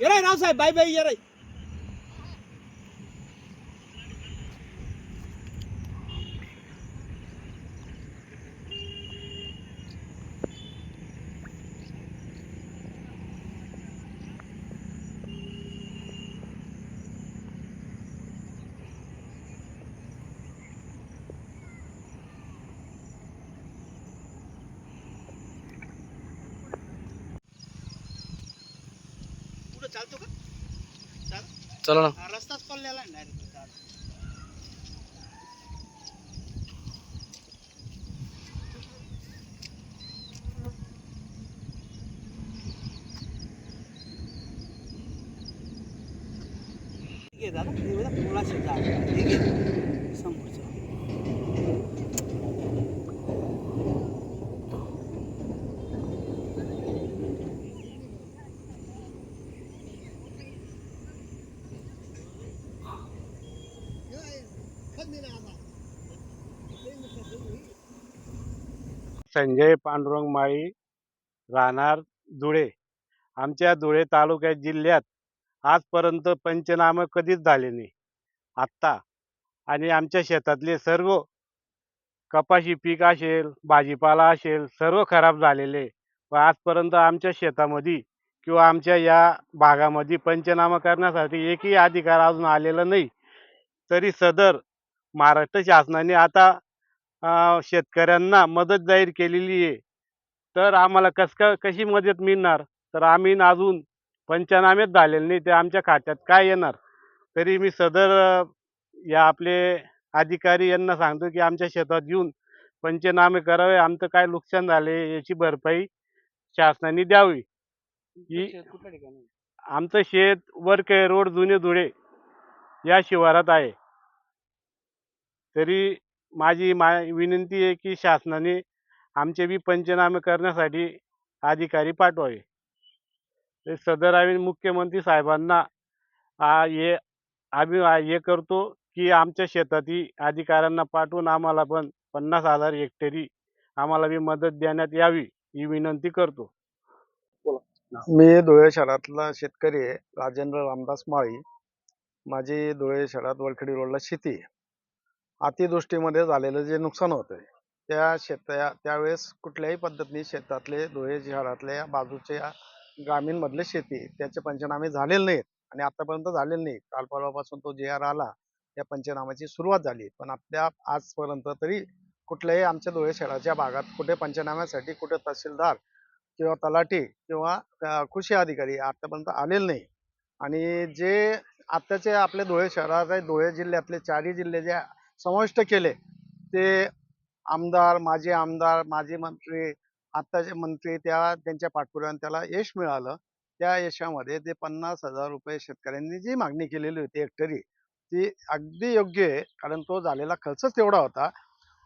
ఎరై Rao Saheb bye bye ఎరై पुढे चालतो का? चाल? ना. हा, रस्ताच पडलेला आहे आहे दादा मुलाशी जा. ठीक आहे? संजय पांडुरंग माळी राहणार धुळे. आमच्या धुळे तालुक्यात जिल्ह्यात आजपर्यंत पंचनामे कधीच झाले नाही. आत्ता आणि आमच्या शेतातले सर्व कपाशी पीक असेल भाजीपाला असेल सर्व खराब झालेले. व आजपर्यंत आमच्या शेतामध्ये किंवा आमच्या या भागामध्ये पंचनामा करण्यासाठी एकही अधिकार अजून आलेला नाही. तरी सदर महाराष्ट्र शासनाने आता शेतकऱ्यांना मदत जाहीर केलेली आहे. तर आम्हाला कस का कशी मदत मिळणार? तर आम्ही अजून पंचनामेच झालेले नाही ते आमच्या खात्यात काय येणार? तरी मी सदर या आपले अधिकारी यांना सांगतो की आमच्या शेतात येऊन पंचनामे करावे आमचं काय नुकसान झाले याची भरपाई शासनाने द्यावी. ही आमचं शेत वरके रोड जुने धुळे या शिवारात आहे. तरी माझी मा विनंती आहे की शासनाने आमचे बी पंचनामे करण्यासाठी अधिकारी पाठवावे. ते सदर आम्ही मुख्यमंत्री साहेबांना आ, हे आम्ही आ- हे करतो की आमच्या शेतातील अधिकाऱ्यांना पाठवून आम्हाला पण पन्नास हजार हेक्टरी आम्हाला बी मदत देण्यात यावी ही विनंती करतो. मी धुळे शहरातला शेतकरी आहे राजेंद्र रामदास माळी. माझी धुळे शहरात वरखडी रोडला शेती आहे. अतिवृष्टीमध्ये झालेलं जे नुकसान होतंय त्या शेतया त्यावेळेस कुठल्याही पद्धतीने शेतातले धुळे शहरातल्या बाजूच्या ग्रामीणमधले शेती त्याचे पंचनामे झालेले नाहीत आणि आतापर्यंत झालेले नाही काल परवापासून तो जे आर आला त्या पंचनाम्याची सुरुवात झाली. पण आपल्या आजपर्यंत तरी कुठल्याही आमच्या धुळे शहराच्या भागात कुठे पंचनाम्यासाठी कुठे तहसीलदार किंवा तलाठी किंवा कृषी अधिकारी आतापर्यंत आलेले नाही. आणि जे आत्ताचे आपले धुळे शहरात आहे धुळे जिल्ह्यातले चारही जिल्हे जे समाविष्ट केले. ते आमदार माजी आमदार माजी मंत्री आत्ताचे मंत्री त्या त्यांच्या पाठपुराव्याने त्याला यश मिळालं. त्या यशामध्ये ते पन्नास हजार रुपये शेतकऱ्यांनी जी मागणी केलेली होती हेक्टरी ती अगदी योग्य आहे कारण तो झालेला खर्चच तेवढा होता.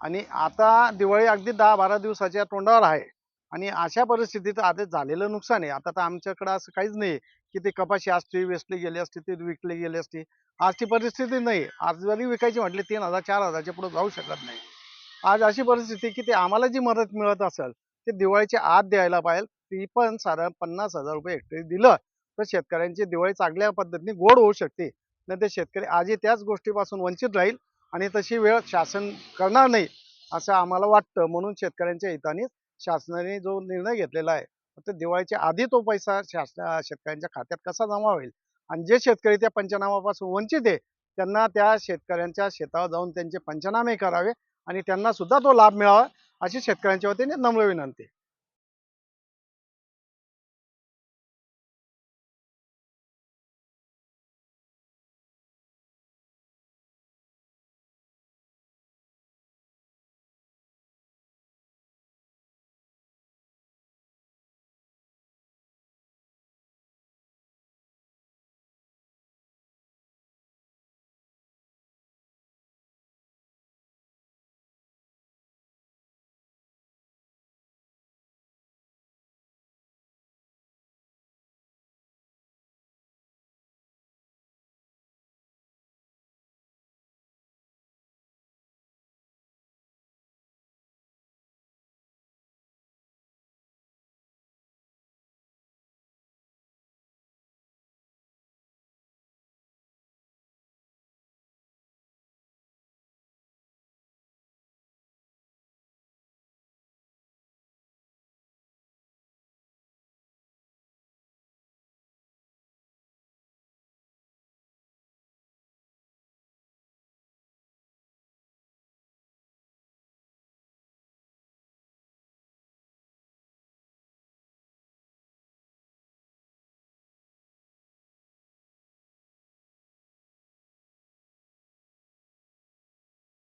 आणि आता दिवाळी अगदी दहा बारा दिवसाच्या तोंडावर आहे. आणि अशा परिस्थितीत आता झालेलं नुकसान आहे. आता तर आमच्याकडं असं काहीच नाही की ते कपाशी असते वेचली गेली असती ती विकली गेली असती. आज ती परिस्थिती नाही. आज जरी विकायची म्हटली तीन हजार चार हजारच्या पुढे जाऊ शकत नाही. आज अशी परिस्थिती की ते आम्हाला जी मदत मिळत असेल ते दिवाळीच्या आत द्यायला पाहिजे. ती पण साधारण पन्नास हजार रुपये हेक्टरी दिलं तर शेतकऱ्यांची दिवाळी चांगल्या पद्धतीने गोड होऊ शकते. नाही ते शेतकरी आजही त्याच गोष्टीपासून वंचित राहील आणि तशी वेळ शासन करणार नाही असं आम्हाला वाटतं. म्हणून शेतकऱ्यांच्या हिताने शासनाने जो निर्णय घेतलेला आहे तर दिवाळीच्या आधी तो पैसा शासना शेतकऱ्यांच्या खात्यात कसा जमा होईल? आणि जे शेतकरी त्या पंचनामापासून वंचित आहे त्यांना त्या शेतकऱ्यांच्या शेतावर जाऊन त्यांचे पंचनामे करावे आणि त्यांना सुद्धा तो लाभ मिळावा अशी शेतकऱ्यांच्या वतीने नम्र विनंती